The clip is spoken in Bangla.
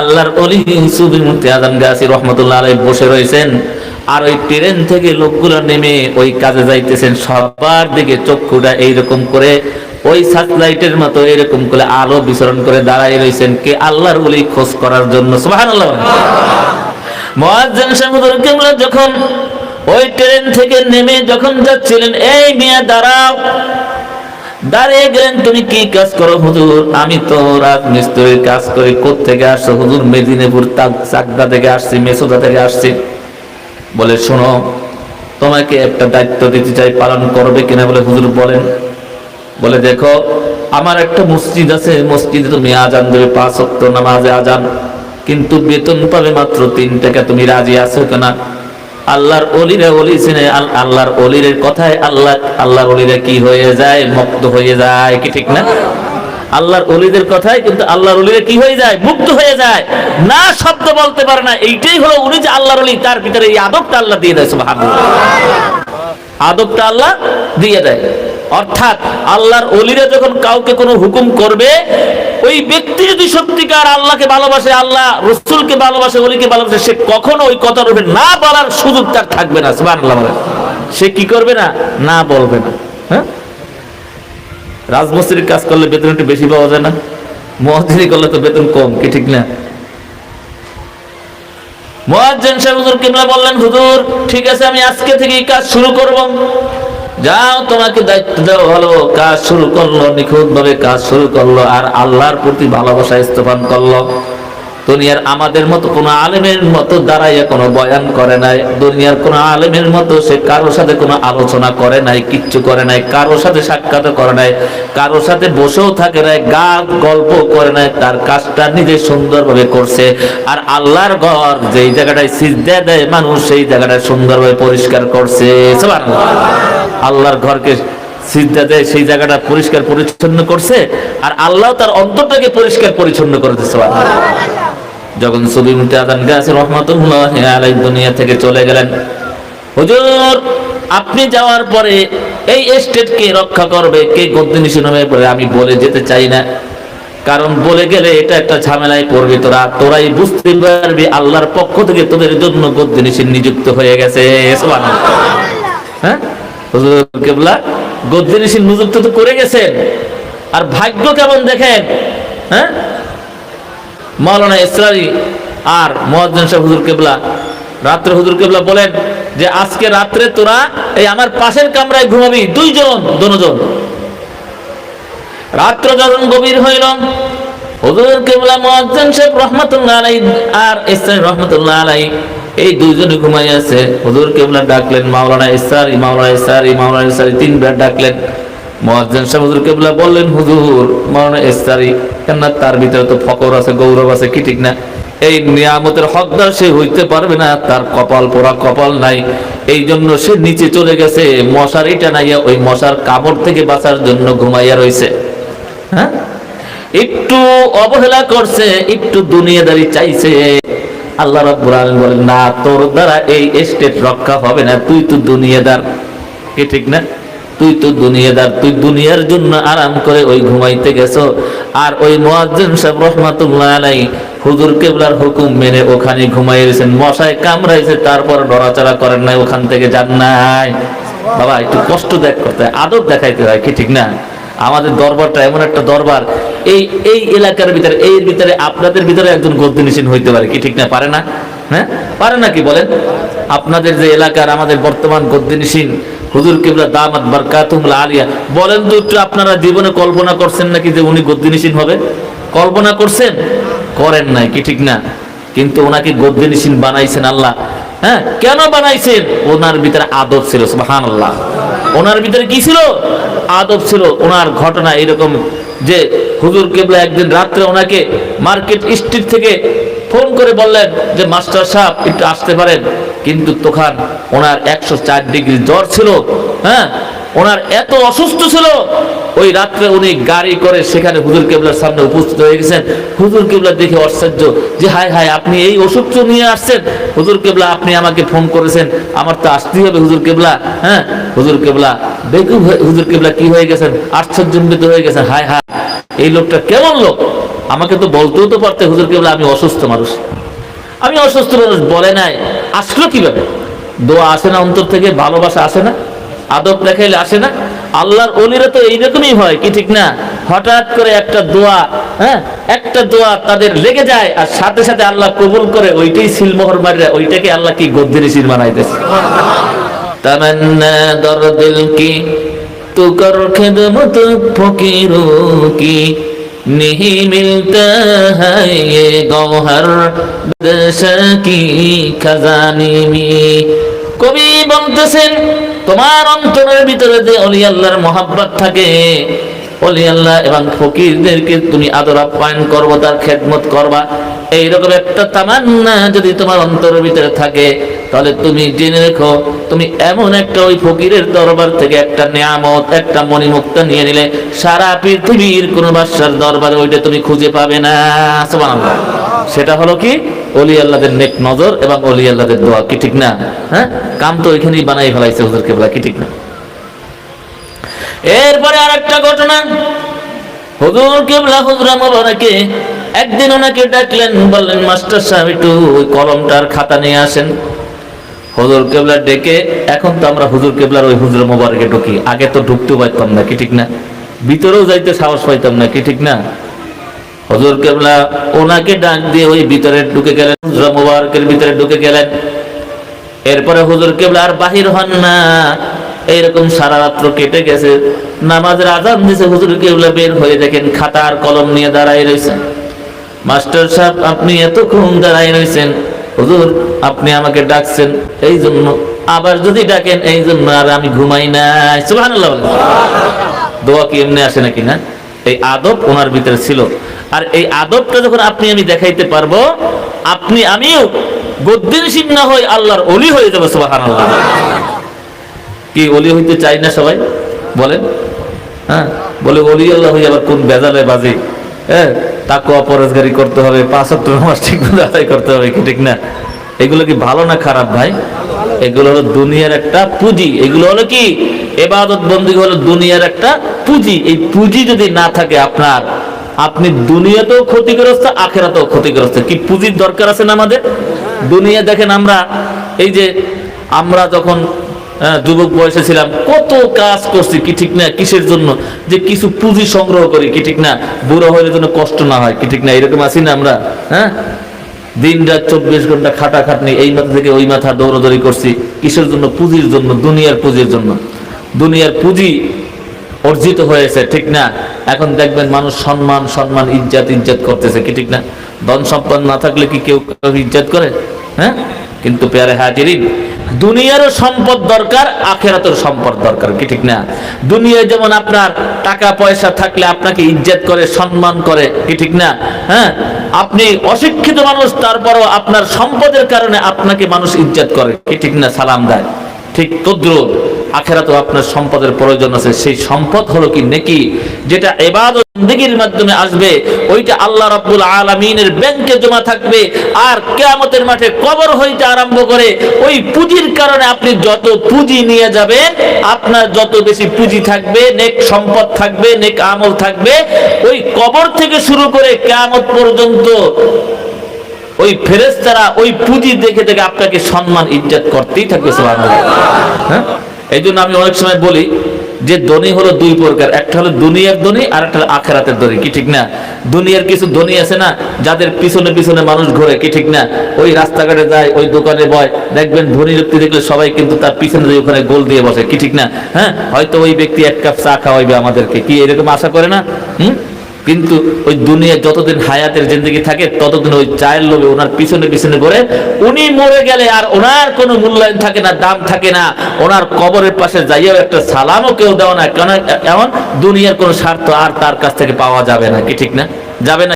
আল্লাহর অলি সুবি মুফতি আজম গাছি রহমতুল্লাহ আলাই বসে রয়েছেন। আর ওই ট্রেন থেকে লোকগুলো নেমে ওই কাজে যাইতেছেন। সবার দিকে চক্ষুটা এইরকম করে, ওই সার্চলাইটের মতো এরকম করে আলো বিচরণ করে দাঁড়াই রয়েছেন কে? আল্লাহর অলি খোঁজ করার জন্য। যখন ওই ট্রেন থেকে নেমে যখন যাচ্ছিলেন, এই মিয়া, দাঁড়াও। দাঁড়িয়ে গেলেন, তুমি কি কাজ করো হুজুর? আমি তো রাত মিস্ত্রির কাজ করি থেকে আসছো হুজুর? মেদিনীপুর চাকদা থেকে আসছি, মেসুদা থেকে আসছি। বলে, শোনো, তোমাকে একটা দায়িত্ব দিতে চাই, পালন করবে কিনা? বলে হুজুর বলেন। বলে, দেখো, আমার একটা মসজিদ আছে মসজিদে তুমি আজান দেবে, পাঁচ অক্ট নামাজে আজান। কিন্তু বেতন পাবে মাত্র তিন টাকা, তুমি রাজি আছো কিনা? আল্লাহর অলিরে অলি চিনে আল্লাহর অলিরের কথায় আল্লাহ, আল্লাহর অলিরে কি হয়ে যায়? মুক্ত হয়ে যায়, কি ঠিক না? আল্লাহর অলিদের কথায় কিন্তু আল্লাহর অলিরে কি হয়ে যায়? মুক্ত হয়ে যায়। না শব্দ বলতে পারে না। এইটাই হলো উনি যে আল্লাহর অলি, তার ভিতরে এই আদবটা আল্লাহ দিয়ে দেয়, সুবহানাল্লাহ। আদবটা আল্লাহ দিয়ে দেয়। অর্থাৎ আল্লাহর অলিরা যখন কাউকে কোনো হুকুম করবে, ওই ব্যক্তি যদি সত্যিকার আল্লাহকে ভালোবাসে, আল্লাহ রসুলকে ভালোবাসে অলিকে ভালোবাসে, সে কখনো ওই কথার উপরে না বলার সুযোগ তার থাকবে না সে কি করবে না? না বলবে না। হ্যাঁ? রাজমিস্ত্রির কাজ করলে বেতন একটু বেশি পাওয়া যায় না? মহাজিরি করলে তো বেতন কম, কি ঠিক না? মুয়াজ্জিন সাহেব হুজুর কিবলা বললেন, হুজুর, ঠিক আছে, আমি আজকে থেকে কাজ শুরু করব। যাও, তোমাকে দায়িত্ব দেওয়া হলো। কাজ শুরু করল নিখুঁত ভাবে কাজ শুরু করল, আর আল্লাহর প্রতি ভালোবাসা স্থাপন করল। দুনিয়ার আমাদের মতো কোনো আলেমের মতো দাঁড়াইয়া কোনো বয়ান করে নাই। দুনিয়ার কোনো আলেমের মতো সে কারোর সাথে কোনো আলোচনা করে নাই, কিচ্ছু করে নাই, কারোর সাথে সাক্ষাৎ করে নাই, কারোর সাথে বসেও থাকে নাই, গান, গল্প করে নাই, তার কাজটা নিজে সুন্দরভাবে করছে। আর আল্লাহর ঘর যেই জায়গাটায় সিজদা দেয় মানুষ, সেই জায়গাটা সুন্দরভাবে পরিষ্কার করছে। সুবহানাল্লাহ। আল্লাহর ঘরকে সিজদা দেয়, সেই জায়গাটা পরিষ্কার পরিচ্ছন্ন করছে, আর আল্লাহ তার অন্তরটাকে পরিষ্কার পরিচ্ছন্ন করে দিচ্ছে যখন সুবি মুতাদান গাছ, রহমাতুল্লাহ আলাই দুনিয়া থেকে চলে গেলেন। হুজুর, আপনি যাওয়ার পরে এই এস্টেটকে রক্ষা করবে, কে গদ্দিনিশি নামে বলে আমি বলে যেতে চাই না। কারণ বলে গেলে এটা একটা ঝামেলায় পড়বে তোরা, তোরাই বুঝতে পারবি আল্লাহর পক্ষ থেকে তোদের জন্য গদ্দিনিশি নিযুক্ত হয়ে গেছে। হ্যাঁ? আর ভাগ্য কেমন দেখেন হ্যাঁ? আর হুজুর কেবলা, রাত্রে হুজুর কেবলা বলেন যে, আজকে রাত্রে তোরা এই আমার পাশের কামরায় ঘুমাবি, দুইজন দুজন রাত্র যখন গভীর হইল, হুজুর কেবলা, মোয়াজ্জেন সাহেব রহমাতুল্লাহ আর ইসরারি রহমাতুল্লাহ এই দুইজনে ঘুমাই আছে। হুজুর কেবলা ডাকলেন, মাওলানা ইসরারি মাওলানা ইসরারি মাওলানা ইসরারি তিনবার ডাকলেন। মহাজন সাহেব হুজুর কেবলা বললেন, হুজুর, মাওলানা ইসরারি কেন তার ভিতরে তো ফকর আছে, গৌরব আছে, কি ঠিক না? এই নিয়ামতের হকদার সে হইতে পারবে না, তার কপাল পোড়া কপাল নাই। এই জন্য সে নিচে চলে গেছে, মশার মশারিটা নাইয়া ওই মশার কাপড় থেকে বাঁচার জন্য ঘুমাইয়া রইছে। হ্যাঁ? একটু অবহেলা করছে, একটু দুনিয়াদারি চাইছে। আল্লাহ রাব্বুল বলেন, না, তোর দ্বারা এই এস্টেট রক্ষা হবে না, তুই তো দুনিয়াদার। কি ঠিক না? তুই তো দুনিয়াদার, তুই দুনিয়ার জন্য আরাম করে ওই ঘুমাইতে গেছো। আর ওই মুয়াজ্জিন সাহেব রহমাতুল্লাহ আলাই হুজুর কেবলার হুকুম মেনে ওখানে ঘুমাইয়েছেন মশায় কামড়াইছে, তারপর নড়াচড়া করেন নাই, ওখান থেকে যান নাই। বাবা, একটু কষ্ট দেখ করতে আদব দেখাইতে হয়, কি ঠিক না? আমাদের দরবারটা এমন একটা দরবার। এই এই এলাকার ভিতরে, এই ভিতরে আপনাদের ভিতরে একজন গদ্দিনিসীন হইতে পারে কি ঠিক না? পারে না? হ্যাঁ? পারে না কি বলেন? আপনাদের যে এলাকার আমাদের বর্তমান গদ্দিনিসীন হুজুর কিবলা দামাত বারকাতুমুল আলিয়া, বলেন তো একটু আপনারা জীবনে কল্পনা করছেন নাকি যে উনি গদ্দিনিসীন হবে? কল্পনা করছেন? করেন নাই, কি ঠিক না? কিন্তু ওনাকে গদ্দিনিসীন বানাইছেন আল্লাহ। হ্যাঁ? কেন বানাইছেন? ওনার ভিতরে আদব ছিল সুবহান আল্লাহ ওনার ভিতরে কি ছিল? আদব ছিল ওনার ঘটনা এরকম যে হুজুর কেবলা একদিন রাত্রে ওনাকে মার্কেট স্ট্রিট থেকে ফোন করে বললেন যে, মাস্টার সাহেব, একটু আসতে পারেন। কিন্তু তখন ওনার একশো চার ডিগ্রি জ্বর ছিল হ্যাঁ? ওনার এত অসুস্থ ছিল ওই রাত্রে উনি গাড়ি করে সেখানে হুজুর কেবলার সামনে উপস্থিত হয়ে গেছেন। হুজুর কেবলা দেখে আশ্চর্য যে, হায় হায়, আপনি এই ওষুধ নিয়ে আসছেন। হুজুর কেবলা, আপনি আমাকে ফোন করেছেন। আমার তো আসতেই হবে হুজুর কেবলা হ্যাঁ? হুজুর কেবলা বেকুব হুজুর কেবলা, কি হয়ে গেছেন? আশ্চর্যজনিত হয়ে গেছেন। হায় হায়, এই লোকটা কেমন লোক? আমাকে তো বলতেও তো পারতে হুজুর কেবলা, আমি অসুস্থ মানুষ। আমি অসুস্থ মানুষ বলে নাই। আসলো কীভাবে? দোয়া আসে না অন্তর থেকে? ভালোবাসা আসে না? আদব দেখাইলে আসে না? আল্লাহর অলিরা তো এইরকমই হয় কি ঠিক না হঠাৎ করে একটা দোয়া হ্যাঁ একটা দোয়া তাদের লেগে যায় আর সাথে সাথে আল্লাহ কবুল করে ওইটাই সিলমোহর মারিয়া ওইটাকে আল্লাহ কি গদ্দিনী সিল বানাইতেছে तमन्ना दर दिल की तू कर खिदमत फकीरों की नहीं मिलता है ये गौहर बदशा की खजानी में কবি বলতেছেন তোমার অন্তরের ভিতরে যে অলি আল্লাহর মহাব্বত থাকে, অলি আল্লাহ এবং ফকিরদেরকে তুমি আদর আপ্যায়ন করব, তার খেদমত করবা। এইরকম একটা তামান্না যদি তোমার অন্তরের ভিতরে থাকে, তাহলে তুমি জেনে রেখো, তুমি এমন একটা ওই ফকিরের দরবার থেকে একটা নিয়ামত, একটা মণিমুক্ত নিয়ে নিলে সারা পৃথিবীর কোন বাদশার দরবারে ওইটা তুমি খুঁজে পাবে না। সেটা হলো কি? অলি আল্লাহদের নেক নজর এবং অলি আল্লাহদের দোয়া, কি ঠিক না? হ্যাঁ? কাম তো ওইখানেই বানাই ফেলাইছে হুজুর কেবলা কি ঠিক না? এরপরে আর একটা ঘটনা। হুজুর কেবলা হুজরা মোবারকে একদিন ওনাকে ডাকলেন, বললেন, মাস্টার সাহেব, একটু ওই কলমটার খাতা নিয়ে আসেন। হুজুর কেবলা ডেকে, এখন তো আমরা হুজুর কেবলার ওই হুজুর মোবারকে ঢুকি, আগে তো ঢুকতে পারতাম না, কি ঠিক না? ভিতরেও যাইতে সাহস পাইতাম না, কি ঠিক না? হজুর কেবলা, ওনাকে ডাক দিয়ে ওই ভিতরে ঢুকে গেলেন মোবারকের ভিতরে ঢুকে গেলেন। এরপরে হুজুর কেবলা, আর বাহির হন না। এইরকম সারা রাত্র কেটে গেছে। নামাজের আজান দিছে, হুজুর কেবলা বের হয়ে দেখেন খাতা আর কলম নিয়ে দাঁড়াই রয়েছেন মাস্টার সাহেব, আপনি এতক্ষণ দাঁড়াই রয়েছেন হুজুর, আপনি আমাকে ডাকছেন এই জন্য। আবার যদি ডাকেন এই জন্য আর আমি ঘুমাই না সুবহানাল্লাহ। দোয়া কি এমনি আসে নাকি না? এই আদব ওনার ভিতরে ছিল। আর এই আদবটা যখন আপনি আমি দেখাইতে পারব, আপনি আমিও গদ্দিনশীল না হই আল্লাহর অলি হয়ে যাবে, সুবহানাল্লাহ। কি অলি হইতে চাই না সবাই? বলেন। হ্যাঁ? বলে অলি আল্লাহ হয়ে আবার কোন বেজালে বাজে। হ্যাঁ? তাকে অপরাজগারি করতে হবে, পাঁচ অক্ট নামাজ ঠিক আদায় করতে হবে, কি ঠিক না? এগুলো কি ভালো না খারাপ ভাই? এগুলো হলো দুনিয়ার একটা পুঁজি। এগুলো হলো কি? এবাদত বন্দী হলো দুনিয়ার একটা পুঁজি। এই পুঁজি যদি না থাকে আপনার আপনি দুনিয়াতেও ক্ষতিগ্রস্ত, আখেরাতেও ক্ষতিগ্রস্ত। কি পুঁজির দরকার আছে না আমাদের? দুনিয়া দেখেন আমরা, এই যে আমরা যখন যুবক বয়সে ছিলাম, কত কাজ করছি কি ঠিক না, কিসের জন্য? যে কিছু পুঁজি সংগ্রহ করি কি ঠিক না, বুড়ো হলে যেন কষ্ট না হয় কি ঠিক না, এরকম আছি না আমরা হ্যাঁ? দিন রাত চব্বিশ ঘণ্টা খাটা খাটনি এই মাথা থেকে ওই মাথা দৌড়দৌড়ি করছি, কিসের জন্য? পুঁজির জন্য, দুনিয়ার পুঁজির জন্য। দুনিয়ার পুঁজি অর্জিত হয়েছে, ঠিক না? এখন দেখবেন মানুষ সম্মান সম্মান, ইজ্জাত ইজ্জাত করতেছে, কি ঠিক না? ধন সম্পদ না থাকলে কি কেউ ইজ্জাত করে? হ্যাঁ? কিন্তু পেয়ারে হাজিরিন, দুনিয়ারও সম্পদ দরকার আখেরাতের সম্পদ দরকার, কি ঠিক না? দুনিয়ায় যেমন আপনার টাকা, পয়সা থাকলে আপনাকে ইজ্জত করে, সম্মান করে, কি ঠিক না? হ্যাঁ? আপনি অশিক্ষিত মানুষ, তারপরও আপনার সম্পদের কারণে আপনাকে মানুষ ইজ্জত করে, কি ঠিক না? সালাম দেয়। ঠিক তদ্রুপ। আখেরাতেও আপনার সম্পদের প্রয়োজন আছে। সেই সম্পদ হলো কি? নেকি? যেটা করে ওই আপনার যত বেশি পুঁজি থাকবে, নেক সম্পদ থাকবে, নেক আমল থাকবে, ওই কবর থেকে শুরু করে কিয়ামত পর্যন্ত ওই ফেরেশতারা ওই পুঁজি দেখে দেখে আপনাকে সম্মান, ইজ্জত করতেই থাকবে হ্যাঁ? এই জন্য আমি অনেক সময় বলি যে ধনী হলো দুই প্রকার, একটা হলো দুনিয়ার ধনী আর একটা হলো আখেরাতের ধনী, কি ঠিক না? দুনিয়ার কিছু ধনী আছে না, যাদের পিছনে পিছনে মানুষ ঘোরে, কি ঠিক না? ওই রাস্তাঘাটে যায়, ওই দোকানে বয়, দেখবেন ধনী ব্যক্তি দেখলে সবাই কিন্তু তার পিছনে দিয়ে ওখানে গোল দিয়ে বসে, কি ঠিক না? হ্যাঁ হয়তো ওই ব্যক্তি এক কাপ চা খাওয়াইবে আমাদেরকে, কি এরকম আশা করে না? হুম? কিন্তু ওই দুনিয়া যতদিন হায়াতের জিন্দগি থাকে, ততদিন ওই চায়ের লোভে ওনার পিছনে পিছনে করে উনি মরে গেলে আর ওনার কোনো মূল্যায়ন থাকে না, দাম থাকে না। ওনার কবরের পাশে যাইয়াও একটা সালামও কেউ দেওয়া না। কেন এমন? দুনিয়ার কোনো স্বার্থ আর তার কাছ থেকে পাওয়া যাবে না, কি ঠিক না? যাবে না